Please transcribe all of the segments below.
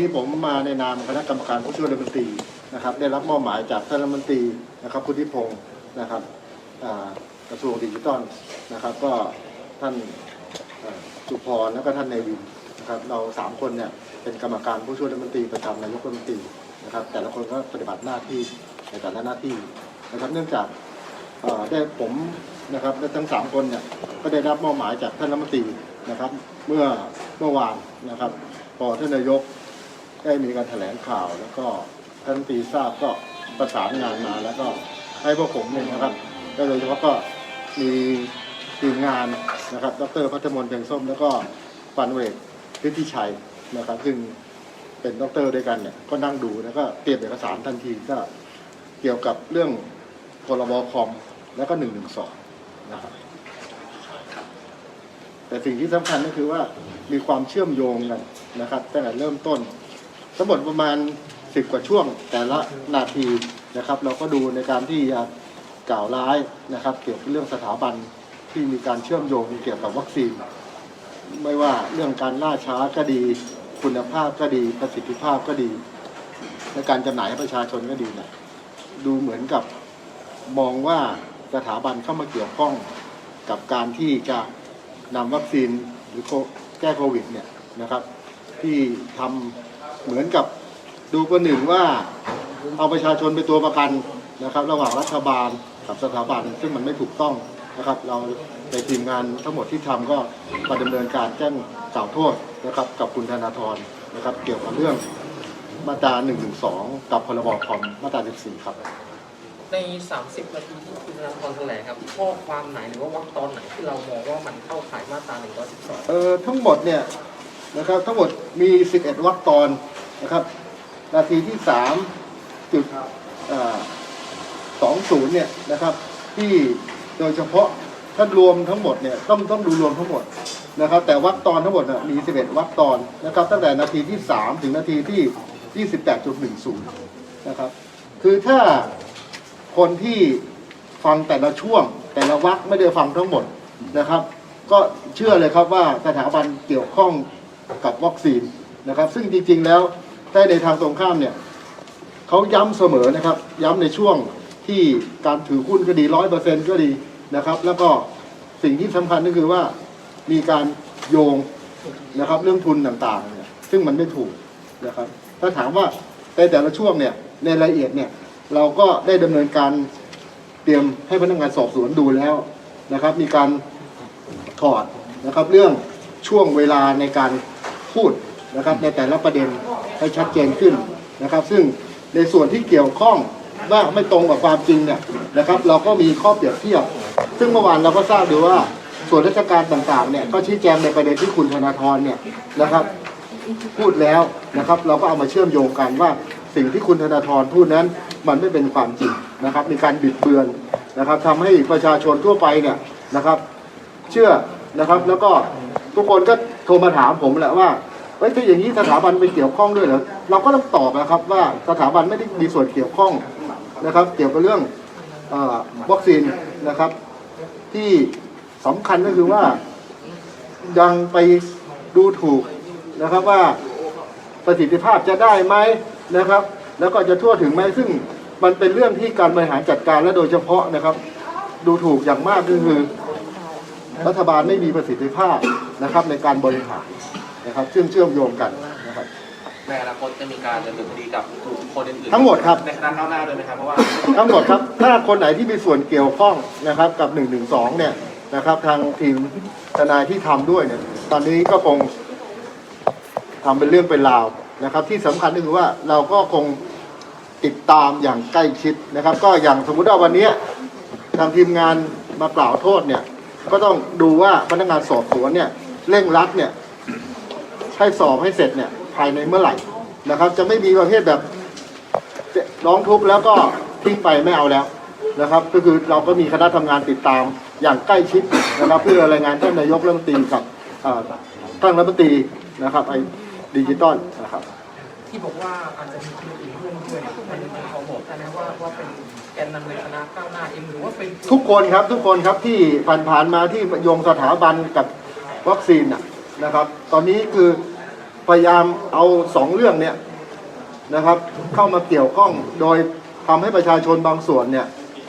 ที่ผมมาในนามคณะกรรมการผู้ช่วยรัฐมนตรีนะครับ ได้รับมอบหมายจากท่านรัฐมนตรีนะครับคุณทิพงศ์นะครับกระทรวงดิจิทัลนะครับ ก็ท่านเอ่อสุพรแล้วก็ท่านเนวินนะครับ เราสามคนเนี่ยเป็นกรรมการผู้ช่วยรัฐมนตรีประจำนายกรัฐมนตรีนะครับ แต่ละคนก็ปฏิบัติหน้าที่ในแต่ละหน้าที่นะครับ เนื่องจากได้ผมนะครับและทั้งสามคนเนี่ยก็ได้รับมอบหมายจากท่านรัฐมนตรีนะครับ เมื่อเมื่อวานนะครับพอท่านนายก ได้มีการแถลงข่าว แล้วก็ท่านรันตรีทราบก็ประสานงานมาแล้วก็ให้พวกผมเนี่ยนะครับก็โดยเฉพาะก็มีทีมงานนะครับ ดรพัฒมนเพียงส้ม แล้วก็ฟันเวกฤทธิชัยนะครับ ซึ่งเป็นดรด้วยกันเนี่ยก็นั่งดูแล้วก็เตรียมเอกสารทันทีก็เกี่ยวกับเรื่องพรบคอมแล้วก็หนึ่งหนึ่งสองนะครับแต่สิ่งที่สำคัญก็คือว่ามีความเชื่อมโยงกันนะครับตั้งแต่เริ่มต้น ทั้งหมดประมาณสิบกว่าช่วงแต่ละนาทีนะครับ เราก็ดูในการที่จะกล่าวร้ายนะครับ เกี่ยวกับเรื่องสถาบันที่มีการเชื่อมโยงเกี่ยวกับวัคซีน ไม่ว่าเรื่องการล่าช้าก็ดี คุณภาพก็ดีประสิทธิภาพก็ดี และการจำหน่ายให้ประชาชนก็ดีเนะดูเหมือนกับมองว่าสถาบันเข้ามาเกี่ยวข้องกับการที่จะนำวัคซีนหรือแก้โควิดเนี่ยนะครับ ที่ทำ เหมือนกับดูประหนึ่งว่าเอาประชาชนเป็นตัวประกันนะครับ ระหว่างรัฐบาลกับสถาบัน ซึ่งมันไม่ถูกต้องนะครับ เราในทีมงานทั้งหมดที่ทำก็มาดำเนินการแจ้งกล่าวโทษนะครับ กับคุณธนาธรนะครับ เกี่ยวกับเรื่องมาตรา1นึกับพรบคอมมาตรา 14 ครับ ใน 30 นาทีที่คุณธนาธรแถลงครับ ข้อความไหนหรือว่าวรรคตอนไหนที่เรามองว่ามันเข้าข่ายมาตรา112เอ่อทั้งหมดเนี่ย นะครับ ทั้งหมดมี 11 วรรคตอนนะครับ นาทีที่ 3 จุดสองศูนย์เนี่ยนะครับ ที่โดยเฉพาะถ้ารวมทั้งหมดเนี่ยต้องต้องดูรวมทั้งหมดนะครับ แต่วรรคตอนทั้งหมดน่ะมี 11 วรรคตอนนะครับ ตั้งแต่นาทีที่ 3 ถึงนาทีที่ 28.10 นะครับ คือถ้าคนที่ฟังแต่ละช่วง แต่ละวรรคไม่ได้ฟังทั้งหมดนะครับ ก็เชื่อเลยครับว่าสถาบันเกี่ยวข้อง กับวัคซีนนะครับ ซึ่งจริงๆแล้วได้ในทางตรงข้ามเนี่ยเขาย้ำเสมอนะครับ ย้ำในช่วงที่การถือหุ้นก็ดีร้อยเปอร์เซ็นต์ก็ดีนะครับ แล้วก็สิ่งที่สำคัญก็คือว่ามีการโยงนะครับเรื่องทุนต่างๆเนี่ยซึ่งมันไม่ถูกนะครับ ถ้าถามว่าในแต่ละช่วงเนี่ยในรายละเอียดเนี่ยเราก็ได้ดำเนินการเตรียมให้พนักงานสอบสวนดูแล้วนะครับ มีการถอดนะครับเรื่องช่วงเวลาในการ พูดนะครับในแต่ละประเด็นให้ชัดเจนขึ้นนะครับ ซึ่งในส่วนที่เกี่ยวข้องว่าไม่ตรงกับความจริงเนี่ยนะครับ เราก็มีข้อเปรียบเทียบ ซึ่งเมื่อวานเราก็ทราบดูว่าส่วนราชการต่างๆเนี่ยก็ชี้แจงในประเด็นที่คุณธนาธรเนี่ยนะครับ พูดแล้วนะครับ เราก็เอามาเชื่อมโยงกันว่าสิ่งที่คุณธนาธรพูดนั้นมันไม่เป็นความจริงนะครับ มีการบิดเบือนนะครับทำให้ประชาชนทั่วไปเนี่ยนะครับ เชื่อนะครับแล้วก็ทุกคนก็ ทรมาถามผมแหละว่าเฮ้ยถ้าอย่างนี้สถาบันไปเกี่ยวข้องด้วยเหรอเราก็ต้องตอบนะครับว่าสถาบันไม่ได้มีส่วนเกี่ยวข้องนะครับ เกี่ยวกับเรื่องอวัคซีนนะครับ ที่สำคัญก็คือว่ายังไปดูถูกนะครับว่าประสิทธิภาพจะได้ไหมนะครับ แล้วก็จะทั่วถึงไหมซึ่งมันเป็นเรื่องที่การบริหารจัดการและโดยเฉพาะนะครับ ดูถูกอย่างมากก็คือ รัฐบาลไม่มีประสิทธิภาพ นะครับในการบริหารนะครับเชื่อมเชื่อมโยงกันนะครับ ในอนาคตจะมีการดำเนินคดีกับกลุ่มคนอื่นๆทั้งหมดครับ ในคณะก้าวหน้าด้วยไหมครับเพราะว่า ทั้งหมดครับ ถ้าคนไหนที่มีส่วนเกี่ยวข้องนะครับกับ1นึเนี่ยนะครับ ทางทีมทนายที่ทำด้วยเนี่ย ตอนนี้ก็คงทำเป็นเรื่องเป็นราวนะครับ ที่สำคัญก็คือว่าเราก็คงติดตามอย่างใกล้ชิดนะครับ ก็อย่างสมมุติว่าวันนี้ทางทีมงานมากล่าวโทษเนี่ย ก็ต้องดูว่าพนักงานสอบสวนเนี่ย เร่งรัดเนี่ยให้สอบให้เสร็จเนี่ยภายในเมื่อไหร่นะครับ จะไม่มีประเภทแบบร้องทุกข์แล้วก็ทิ้งไปไม่เอาแล้วนะครับ ก็คือเราก็มีคณะทำงานติดตามอย่างใกล้ชิดนะครับ เพื่อรายงานท่านนายกรัฐมนตรีกับท่านรัฐมนตรีนะครับไอ้ดิจิตอลนะครับ ที่บอกว่าอาจจะมีคนอื่นร่วมด้วยมันมันเขาบอกได้ไหมว่าว่าเป็นแกนนำในคณะก้าวหน้าเองหรือว่าเป็นทุกคนครับทุกคนครับที่ผ่านผ่านๆมาที่โยงสถาบันกับ วัคซีนนะนะครับ ตอนนี้คือพยายามเอาสองเรื่องเนี่ยนะครับ เข้ามาเกี่ยวข้องโดยทำให้ประชาชนบางส่วนเนี่ย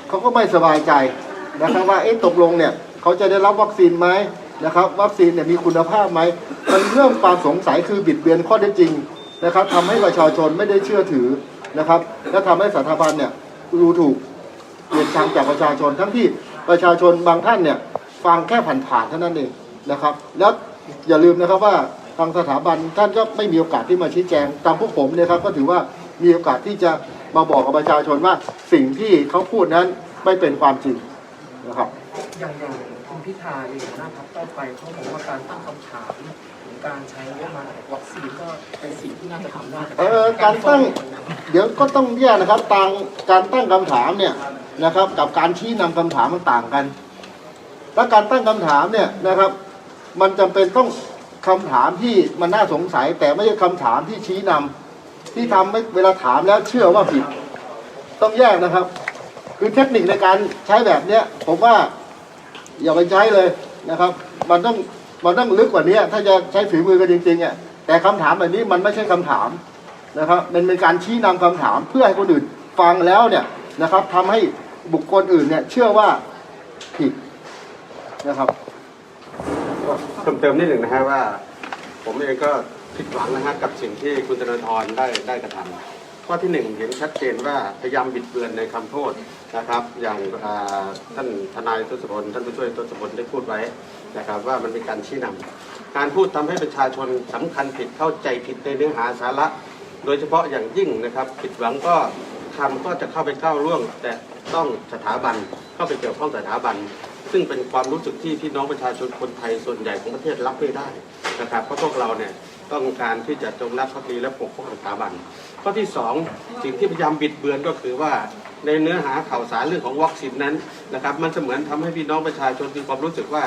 เขาก็ไม่สบายใจนะครับว่าเอ๊ะตกลงเนี่ยเขาจะได้รับวัคซีนไหมนะครับ วัคซีนเนี่ยมีคุณภาพไหมมันเรื่องความสงสัยคือบิดเบือนข้อเท็จจริงนะครับทำให้ประชาชนไม่ได้เชื่อถือนะครับ และทำให้สถาบันเนี่ยดูถูกเปลี่ยนชังจากประชาชนทั้งที่ประชาชนบางท่านเนี่ยฟังแค่ผ่านๆเท่านั้นเอง นะครับ แล้วอย่าลืมนะครับว่าทางสถาบันท่านก็ไม่มีโอกาสที่มาชี้แจงตามพวกผมเนี่ยครับก็ถือว่ามีโอกาสที่จะมาบอกกับประชาชนว่าสิ่งที่เขาพูดนั้นไม่เป็นความจริงนะครับอย่างอย่างคุณพิธาเองหัวหน้าพรรคก้าวไกลเขาบอกว่าการตั้งคำถามหรือการใช้งบประมาณวัคซีนก็เป็นสิ่งที่น่าจะทำได้เอ่อการตั้งเดี๋ยวก็ต้องแยกนะครับต่างการตั้งคำถามเนี่ยนะครับ กับการชี้นำคำถามมันต่างกัน และการตั้งคำถามเนี่ยนะครับ มันจำเป็นต้องคำถามที่มันน่าสงสัย แต่ไม่ใช่คำถามที่ชี้นำที่ทำให้เวลาถามแล้วเชื่อว่าผิด ต้องแยกนะครับ คือเทคนิคในการใช้แบบเนี้ย ผมว่าอย่าไปใช้เลยนะครับ มันต้องมันต้องลึกกว่านี้ถ้าจะใช้ฝีมือกันจริงๆอะแต่คำถามแบบนี้มันไม่ใช่คำถามนะครับมันเป็นการชี้นำคำถามเพื่อให้คนอื่นฟังแล้วเนี่ยนะครับทำให้บุคคลอื่นเนี่ยเชื่อว่าผิดนะครับ เพิ่มเติมนิดหนึ่งนะฮะว่า ผมเองก็ผิดหวังนะฮะกับสิ่งที่คุณธนาธรได้ได้กระทำข้อที่หนึ่งเห็นชัดเจนว่าพยายามบิดเบือนในคำโทษนะครับ อย่างท่านทนายทศพลท่านผู้ช่วยทศพลได้พูดไว้นะครับ ว่ามันเป็นการชี้นำการพูดทำให้ประชาชนสำคัญผิดเข้าใจผิดในเนื้อหาสาระ โดยเฉพาะอย่างยิ่งนะครับ ผิดหวังก็คำก็จะเข้าไปก้าวล่วง แต่ต้องสถาบันเข้าไปเกี่ยวข้องสถาบัน ซึ่งเป็นความรู้สึกที่พี่น้องประชาชนคนไทยส่วนใหญ่ของประเทศรับไม่ได้นะครับเพราะพวกเราเนี่ยต้องการที่จะจงรักภักดีและปกป้องสถาบันข้อที่สองสิ่งที่พยายามบิดเบือนก็คือว่าในเนื้อหาข่าวสารเรื่องของวัคซีนนั้นนะครับมันเหมือนทำให้พี่น้องประชาชนมีความรู้สึกว่า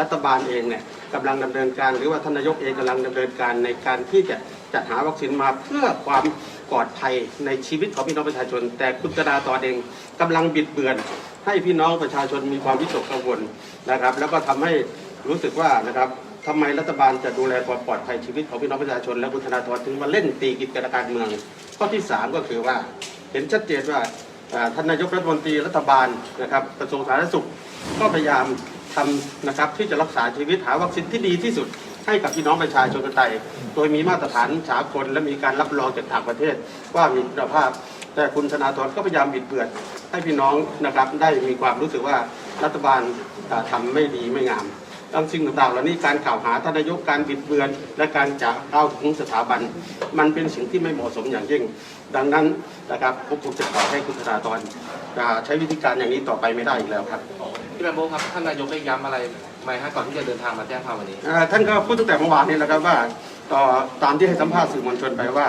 รัฐบาลเองเนี่ยกำลังดำเนินการ หรือว่าทนายกเองกำลังดำเนินการในการที่จะจัดหาวัคซีนมาเพื่อความปลอดภัยในชีวิตของพี่น้องประชาชน แต่คุณธนาตอนเองกำลังบิดเบือน ให้พี่น้องประชาชนมีความวิตกกังวลนะครับ แล้วก็ทำให้รู้สึกว่านะครับทำไมรัฐบาลจะดูแลความปลอดภัยชีวิตของพี่น้องประชาชน และคุณธนาธรถึงมาเล่นตีกิจการเมือง ข้อที่สามก็คือว่าเห็นชัดเจนว่าอ่าท่านนายกรัฐมนตรีรัฐบาลนะครับกระทรวงสาธารณสุขก็พยายามทำนะครับที่จะรักษาชีวิตหาวัคซีนที่ดีที่สุดให้กับพี่น้องประชาชนคนไทยโดยมีมาตรฐานสากลและมีการรับรองจากต่างประเทศว่ามีคุณภาพ แต่คุณธนาธรก็พยายามบิดเบือน ให้พี่น้องนะครับได้มีความรู้สึกว่ารัฐบาลอ่าทำไม่ดีไม่งามทั้งสิ่งต่างๆเหล่านี้การกล่าวหาท่านนายกการบิดเบือน และการจะเอาถึงสถาบัน มันเป็นสิ่งที่ไม่เหมาะสมอย่างยิ่ง ดังนั้นนะครับผมคงจะขอให้คุณธนาธรอ่าใช้วิธีการอย่างนี้ต่อไปไม่ได้อีกแล้วครับพี่แบมโบครับท่านนายกได้ย้ำอะไรไหมฮะก่อนที่จะเดินทางมาแจ้งความวันนี้อ่าท่านก็พูดตั้งแต่เมื่อวานนี้แล้วครับว่าต่อตามที่ให้สัมภาษณ์สื่อมวลชนไปว่า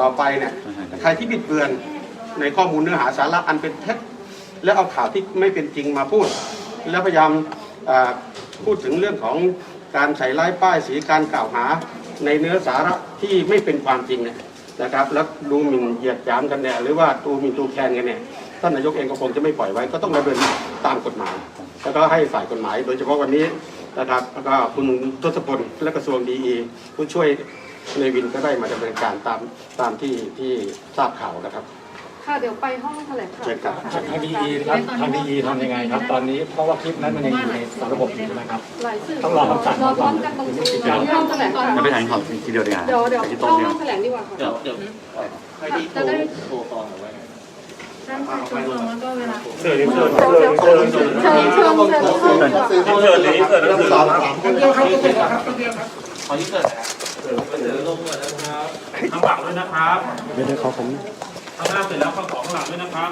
ต่อไปเนี่ยใครที่บิดเบือน ในข้อมูลเนื้อหาสาระอันเป็นเท็จแล้วเอาข่าวที่ไม่เป็นจริงมาพูด แล้วพยายามพูดถึงเรื่องของการใส่ร้ายป้ายสีการกล่าวหาในเนื้อสาระที่ไม่เป็นความจริงเนี่ยนะครับ แล้วดูหมิ่นเหยียดหยามกันเนี่ยหรือว่าดูหมิ่นดูแคลนกันเนี่ยท่านนายกเองก็คงจะไม่ปล่อยไว้ก็ต้องดำเนินตามกฎหมาย แล้วก็ให้ฝ่ายกฎหมาย โดยเฉพาะวันนี้นะครับแล้วก็คุณทศพลและกระทรวงดีผู้ช่วยในวินก็ได้มาดำเนินการตามตามที่ที่ทราบข่าวนะครับ ค่ะเดี๋ยวไปห้องแถลงข่าวเชิญครับ ทางดีครับทางดีทำยังไงครับ ตอนนี้เพราะว่าคลิปนั้นมันยังอยู่ในระบบอยู่ใช่ไหมครับ หลายสื่อต้องรอคำสั่ง รอพร้อมกันตรงห้องแถลงข่าวจะไปถ่ายข่าวทีเดียวดีกว่าเดี๋ยวเดี๋ยวไปที่โต๊ะเข้าเดียห้วองแถลงดีกว่าค่ะเดี๋ยวเดี๋ยวใครที่โทรโทรฟ้องหรือว่าด้านซ้ายตรงแล้วก็เวลาเชิญเชิญเชิญเชิญเชิญเชิญเชิญเชิญเชิญเชิญนี้เชิญนี้สอบถามผู้ขอที่เกิดนะครับข้างหลังด้วยนะครับเดี๋ยวขอผม ข้างหน้าเสร็จแล้วข้างของข้างหลังด้วยนะครับ